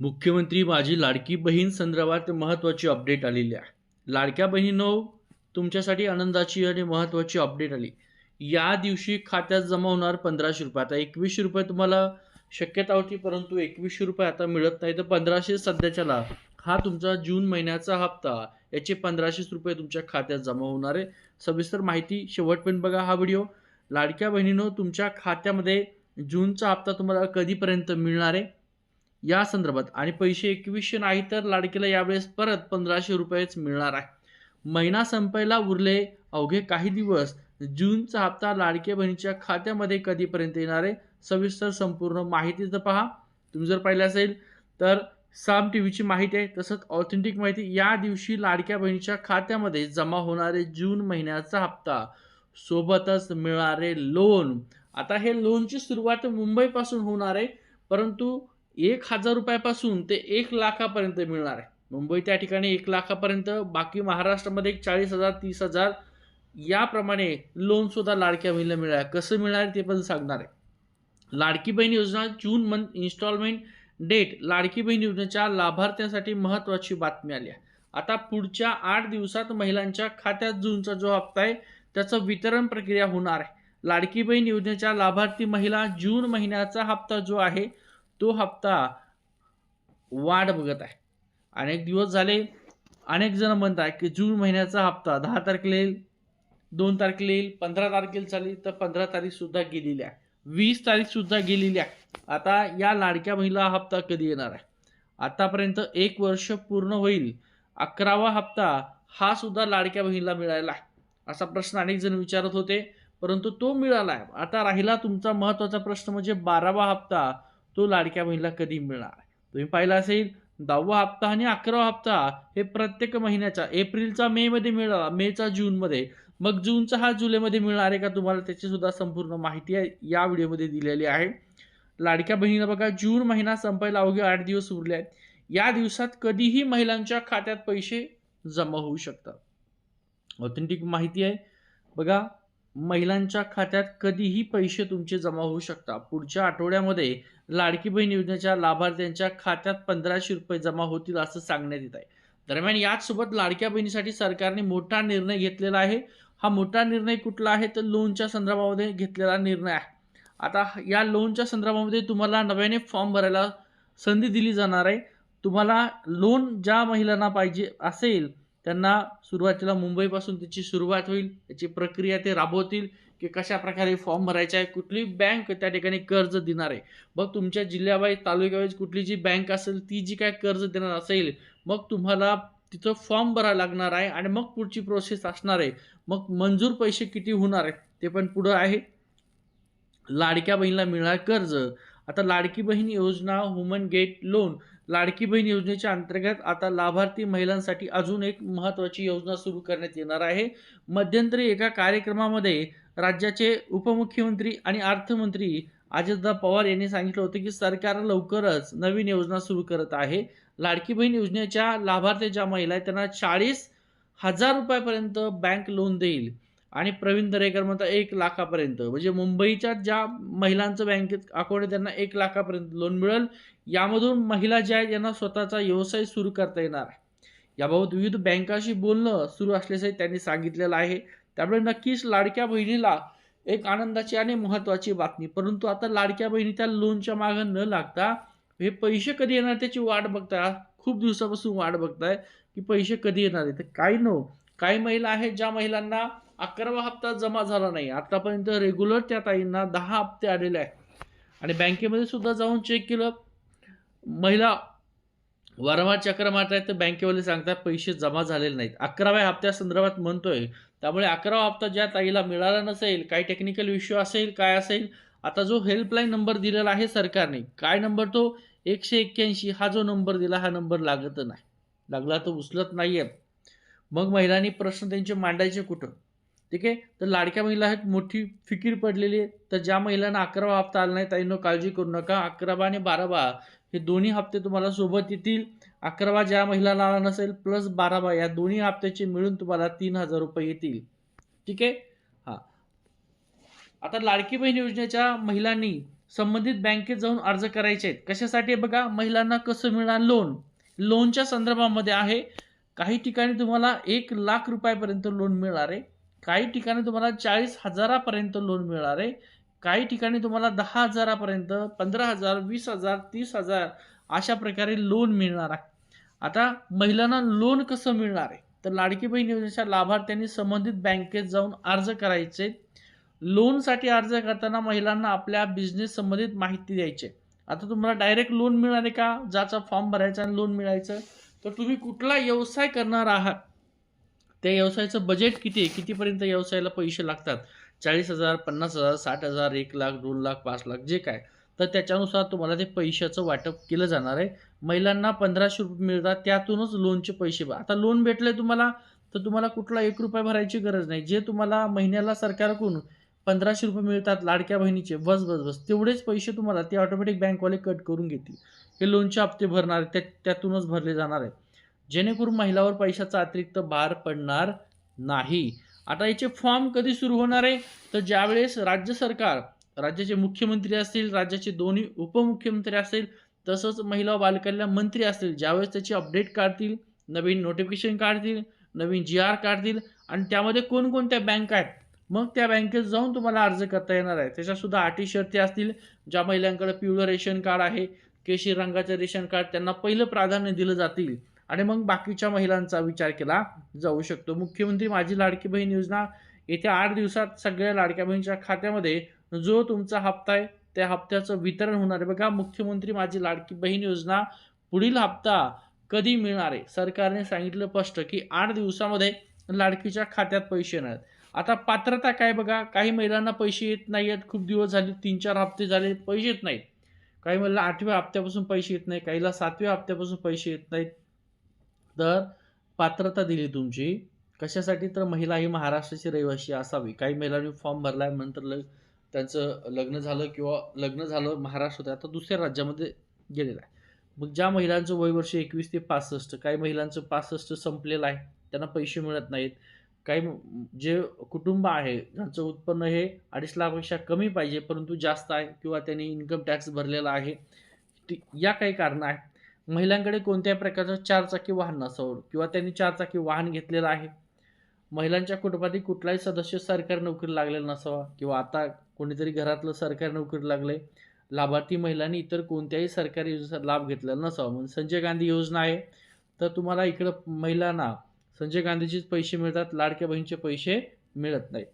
मुख्यमंत्री माझी लाडकी बहीण संदर्भात महत्त्वाची अपडेट आलेली आहे. लाडक्या बहिणीनो तुमच्यासाठी आनंदाची आणि महत्त्वाची अपडेट आली. या दिवशी खात्यात जमा होणार पंधराशे रुपये. आता एकवीसशे रुपये तुम्हाला शक्यता होती परंतु एकवीसशे रुपये आता मिळत नाही. तर पंधराशे सध्याच्याला हा तुमचा जून महिन्याचा हप्ता याचे पंधराशेच रुपये तुमच्या खात्यात जमा होणार आहे. सविस्तर माहिती शेवटपर्यंत बघा हा व्हिडिओ. लाडक्या बहिणीनो तुमच्या खात्यामध्ये जूनचा हप्ता तुम्हाला कधीपर्यंत मिळणार आहे? या संदर्भात. आणि पैसे एकवीसशे नाही तर लाडकीला यावेळेस परत पंधराशे रुपयेच मिळणार आहे. महिना संपायला उरले अवघे काही दिवस. जूनचा हप्ता लाडक्या बहिणीच्या खात्यामध्ये कधीपर्यंत येणार आहे? सविस्तर संपूर्ण माहिती तर पहा. तुम्ही जर पाहिलं असेल तर साम टी व्हीची माहिती आहे. तसंच ऑथेंटिक माहिती या दिवशी लाडक्या बहिणीच्या खात्यामध्ये जमा होणारे जून महिन्याचा हप्ता. सोबतच मिळणारे लोन आता हे लोनची सुरुवात मुंबईपासून होणार आहे. परंतु एक हजार रुपयापासून ते एक लाखापर्यंत मिळणार आहे. मुंबई त्या ठिकाणी एक लाखापर्यंत बाकी महाराष्ट्रामध्ये एक चाळीस हजार तीस हजार याप्रमाणे लोनसुद्धा लाडक्या बहिणीला मिळणार. कसं मिळणार ते पण सांगणार आहे. लाडकी बहीण योजना June month instalment date Ladki Bahin योजनेच्या लाभार्थ्यांसाठी महत्त्वाची बातमी आली आहे. आता पुढच्या आठ दिवसात महिलांच्या खात्यात जूनचा जो हप्ता आहे त्याचं वितरण प्रक्रिया होणार आहे. लाडकी बहीण योजनेच्या लाभार्थी महिला जून महिन्याचा हप्ता जो आहे तो हप्ता वाट बघत आहे. अनेक दिवस झाले अनेक जण म्हणत आहे की जून महिन्याचा हप्ता दहा तारखेला येईल दोन तारखेला येईल पंधरा तारखेला चालेल तर पंधरा तारीख सुद्धा गेलेली आहे. वीस तारीख सुद्धा गेलेली आहे. आता या लाडक्या महिला हप्ता कधी येणार आहे? आतापर्यंत एक वर्ष पूर्ण होईल. अकरावा हप्ता हा सुद्धा लाडक्या बहिणीला मिळाला आहे. असा प्रश्न अनेक जण विचारत होते परंतु तो मिळाला आहे. आता राहिला तुमचा महत्त्वाचा प्रश्न म्हणजे बारावा हप्ता तो लाडक्या बहिणीला कधी मिळणार तुम्ही पाहिला असेल दहावा हप्ता आणि अकरावा हप्ता हे प्रत्येक महिन्याचा एप्रिलचा मे मध्ये मिळाला मेचा जूनमध्ये. मग जूनचा हा जुलैमध्ये मिळणार आहे का तुम्हाला त्याची सुद्धा संपूर्ण माहिती आहे या व्हिडिओमध्ये दिलेली आहे. लाडक्या बहिणीला बघा जून महिना संपायला अवघे आठ दिवस उरले आहेत. या दिवसात कधीही महिलांच्या खात्यात पैसे जमा होऊ शकतात. ऑथेंटिक माहिती आहे. बघा महिलांच्या खात्यात कधीही पैसे तुमचे जमा होऊ शकतात पुढच्या आठवड्यामध्ये लाडकी बहीण योजनेच्या लाभार्थ्यांच्या खात्यात पंधराशे रुपये जमा होतील असं सांगण्यात येत आहे. दरम्यान याचसोबत लाडक्या बहिणीसाठी सरकारने मोठा निर्णय घेतलेला आहे. हा मोठा निर्णय कुठला आहे? तर लोनच्या संदर्भामध्ये घेतलेला निर्णय आहे. आता या लोनच्या संदर्भामध्ये तुम्हाला नव्याने फॉर्म भरायला संधी दिली जाणार आहे. तुम्हाला लोन ज्या महिलांना पाहिजे असेल त्यांना सुरुवातीला मुंबईपासून त्याची सुरुवात होईल त्याची प्रक्रिया ते राबवतील की कशा प्रकारे फॉर्म भरायचा आहे कुठली बँक त्या ठिकाणी कर्ज देणार आहे. मग तुमच्या जिल्ह्यावाईज तालुक्यावाईज कुठली जी बँक असेल ती जी काय कर्ज देणार असेल मग तुम्हाला तिथं फॉर्म भरावा लागणार आहे आणि मग पुढची प्रोसेस असणार आहे. मग मंजूर पैसे किती होणार आहे ते पण पुढं आहे. लाडक्या बहिणीला मिळणार कर्ज. आता लाडकी बहीण योजना woman gate loan Ladki Bahin योजनेच्या अंतर्गत आता लाभार्थी महिलांसाठी अजून एक महत्त्वाची योजना सुरू करण्यात येणार आहे. मध्यंतरी एका कार्यक्रमामध्ये राज्याचे उपमुख्यमंत्री आणि अर्थमंत्री अजितदा पवार यांनी सांगितलं होतं की सरकार लवकरच नवीन योजना सुरू करत आहे. लाडकी बहीण योजनेच्या लाभार्थी ज्या महिला आहेत त्यांना चाळीस हजार रुपयापर्यंत बँक लोन देईल. आणि प्रवीण दरेकर म्हणतात एक लाखापर्यंत. म्हणजे मुंबईच्या ज्या महिलांचं बँकेत अकाउंट आहे त्यांना एक लाखापर्यंत लोन मिळेल. यामधून महिला ज्या आहेत यांना स्वतःचा व्यवसाय सुरू करता येणार याबाबत विविध बँकाशी बोलणं सुरू असल्याचंही त्यांनी सांगितलेलं आहे. त्यामुळे नक्कीच लाडक्या बहिणीला एक आनंदाची आणि महत्त्वाची बातमी. परंतु आता लाडक्या बहिणी त्या लोनच्या मागं न लागता हे पैसे कधी येणार त्याची वाट बघताय? खूप दिवसापासून वाट बघताय की पैसे कधी येणार आहे तर काही नो हो, काही महिला आहेत ज्या महिलांना अकरावा हप्ता जमा झाला नाही. आतापर्यंत रेग्युलर त्या ताईंना दहा हप्ते आलेले आहेत. आणि बँकेमध्ये सुद्धा जाऊन चेक केलं. महिला वारंवार चक्र मारत आहेत तर बँकेवाले सांगतात पैसे जमा झालेले नाहीत. अकराव्या हप्त्या संदर्भात म्हणतोय. त्यामुळे अकरावा हप्ता ज्या ताईला मिळाला नसेल काही टेक्निकल इश्यू असेल काय असेल आता जो हेल्पलाईन नंबर दिलेला आहे सरकारने काय नंबर तो? एकशे एक्क्याऐंशी. हा जो नंबर दिला हा नंबर लागत नाही. लागला तर उचलत नाही आहे मग महिलांनी प्रश्न त्यांचे मांडायचे कुठं? ठीक आहे? तर लाडक्या महिला आहेत मोठी फिकीर पडलेली आहे. तर ज्या महिलांना अकरावा हप्ता आला नाही त्यांना काळजी करू नका. अकरावा आणि बारावा हे दोन्ही हप्ते तुम्हाला सोबत येतील. अकरावा ज्या महिलांना आला नसेल प्लस बारावा या दोन्ही हप्त्याचे मिळून तुम्हाला तीन हजार रुपये येतील. ठीक आहे? हां. आता लाडकी बहीण योजनेच्या महिलांनी संबंधित बँकेत जाऊन अर्ज करायचे आहेत. कशासाठी? बघा महिलांना कसं मिळणार लोन लोनच्या संदर्भामध्ये आहे. काही ठिकाणी तुम्हाला एक लाख रुपयापर्यंत लोन मिळणार आहे. काही ठिकाणी तुम्हाला चाळीस हजारापर्यंत लोन मिळणार आहे. काही ठिकाणी तुम्हाला दहा हजारापर्यंत पंधरा हजार वीस हजार तीस हजार अशा प्रकारे लोन मिळणार आहे. आता महिलांना लोन कसं मिळणार आहे? तर लाडकी बहीण योजनेच्या लाभार्थ्यांनी संबंधित बँकेत जाऊन अर्ज करायचे. लोनसाठी अर्ज करताना महिलांना आपल्या बिझनेस संबंधित माहिती द्यायची. आहे. आता तुम्हाला डायरेक्ट लोन मिळणार आहे का? ज्याचा फॉर्म भरायचा आणि लोन मिळायचं. तर तुम्ही कुठला व्यवसाय करणार आहात? त्या व्यवसायाचं बजेट किती आहे? कितीपर्यंत व्यवसायाला पैसे लागतात? चाळीस हजार पन्नास हजार साठ हजार एक लाख दोन लाख पाच लाख जे काय. तर त्याच्यानुसार तुम्हाला ते पैशाचं वाटप केलं जाणार आहे. महिलांना पंधराशे रुपये मिळतात त्यातूनच लोनचे पैसे आता लोन भेटले तुम्हाला तर तुम्हाला कुठला एक रुपया भरायची गरज नाही. जे तुम्हाला महिन्याला सरकारकडून पंधराशे रुपये मिळतात लाडक्या बहिणीचे बस बस बस तेवढेच पैसे तुम्हाला ते ऑटोमॅटिक बँकवाले कट करून घेतील. हे लोनचे हप्ते भरणार त्या त्यातूनच भरले जाणार आहे जेणेकरून महिलावर पैशाचा अतिरिक्त भार पडणार नाही. आता याचे फॉर्म कधी सुरू होणार आहे? तर ज्यावेळेस राज्य सरकार राज्याचे मुख्यमंत्री असतील राज्याचे दोन्ही उपमुख्यमंत्री असतील तसंच महिला बालकल्याण मंत्री असतील ज्यावेळेस त्याची अपडेट काढतील नवीन नोटिफिकेशन काढतील नवीन जी आर काढतील आणि त्यामध्ये कोणकोणत्या बँक आहेत? मग त्या बँकेत जाऊन तुम्हाला अर्ज करता येणार आहे. त्याच्यासुद्धा अटी शर्ती असतील ज्या महिलांकडे पिवळं रेशन कार्ड आहे केशरी रंगाचं रेशन कार्ड त्यांना पहिलं प्राधान्य दिलं जातील. आणि मग बाकीच्या महिलांचा विचार केला जाऊ शकतो. मुख्यमंत्री माझी लाडकी बहीण योजना येत्या आठ दिवसात सगळ्या लाडक्या बहिणीच्या खात्यामध्ये जो तुमचा हप्ता आहे त्या हप्त्याचं वितरण होणार आहे. बघा मुख्यमंत्री माझी लाडकी बहीण योजना पुढील हप्ता कधी मिळणार आहे? सरकारने सांगितलं स्पष्ट की आठ दिवसामध्ये लाडकीच्या खात्यात पैसे येणार आहेत. आता पात्रता काय बघा? काही महिलांना पैसे येत नाही आहेत खूप दिवस झाले तीन चार हप्ते झाले पैसे येत नाहीत. काही महिला आठव्या हप्त्यापासून पैसे येत नाही काहीला सातव्या हप्त्यापासून पैसे येत नाहीत. तर पात्रता दिली तुमची. कशासाठी तर महिला ही महाराष्ट्राची रहिवासी असावी? काही महिलांनी फॉर्म भरला नंतर लग त्यांचं लग्न झालं किंवा लग्न झालं महाराष्ट्र होतं आता दुसऱ्या राज्यामध्ये गेलेलं आहे. मग ज्या महिलांचं वय वर्ष एकवीस ते पासष्ट काही महिलांचं पासष्ट संपलेलं आहे त्यांना पैसे मिळत नाहीत. काही जे कुटुंब आहे ज्यांचं उत्पन्न हे अडीच लाखपेक्षा कमी पाहिजे परंतु जास्त आहे किंवा त्यांनी इन्कम टॅक्स भरलेला आहे ती- या काही कारणं आहेत. महिलांकडे कोणत्याही प्रकारचं चारचाकी वाहन नसावं किंवा त्यांनी चारचाकी वाहन घेतलेलं आहे. महिलांच्या कुटुंबातील कुठलाही सदस्य सरकारी नोकरी लागलेला नसावा किंवा आता कोणीतरी घरातलं सरकारी नोकरी लागले लाभार्थी महिलांनी इतर कोणत्याही सरकारी योजनेचा लाभ घेतलेला नसावा. म्हणून संजय गांधी योजना आहे. तर तुम्हाला इकडं महिलांना संजय गांधीचेच पैसे मिळतात लाडक्या बहिणीचे पैसे मिळत नाही.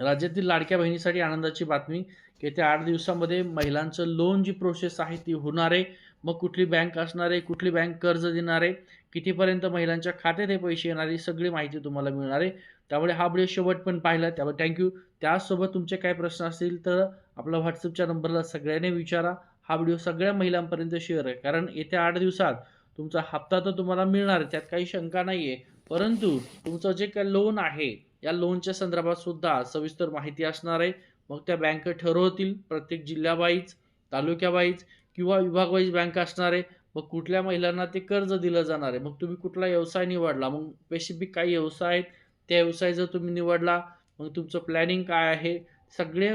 राज्यातील लाडक्या बहिणीसाठी आनंदाची बातमी की येत्या आठ दिवसामध्ये महिलांचं लोन जी प्रोसेस आहे ती होणार आहे. मग कुठली बँक असणार आहे कुठली बँक कर्ज देणार आहे कितीपर्यंत महिलांच्या खात्यात हे पैसे येणार आहे सगळी माहिती तुम्हाला मिळणार आहे. त्यामुळे हा व्हिडिओ शेवट पण पाहिला. त्यामुळे थँक्यू त्याचसोबत तुमचे काय प्रश्न असतील तर आपला व्हॉट्सअपच्या नंबरला सगळ्यांनी विचारा. हा व्हिडिओ सगळ्या महिलांपर्यंत शेअर आहे. कारण येत्या आठ दिवसात तुमचा हप्ता तर तुम्हाला मिळणार आहे. त्यात काही शंका नाही आहे परंतु तुमचं जे काय लोन आहे या लोनच्या संदर्भात सुद्धा सविस्तर माहिती असणार आहे. मग त्या बँक ठरवतील प्रत्येक जिल्ह्यावाईज तालुक्यावाईज किंवा विभागवाईज बँक असणार आहे मग कुठल्या महिलांना ते कर्ज दिलं जाणार आहे? मग तुम्ही कुठला व्यवसाय निवडला? मग स्पेसिफिक काही व्यवसाय आहेत? त्या व्यवसाय जर तुम्ही निवडला मग तुमचं प्लॅनिंग काय आहे? सगळे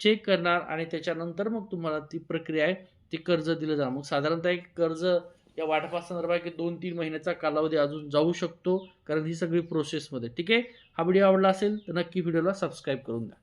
चेक करणार आणि त्याच्यानंतर मग तुम्हाला ती प्रक्रिया आहे ती कर्ज दिलं जाणार. मग साधारणतः एक कर्ज या वाटपासंदर्भात की दोन तीन महिन्याचा कालावधी अजून जाऊ शकतो कारण ही सगळी प्रोसेसमध्ये ठीक आहे? हा व्हिडिओ आवडला असेल तर नक्की व्हिडिओला सबस्क्राईब करून द्या.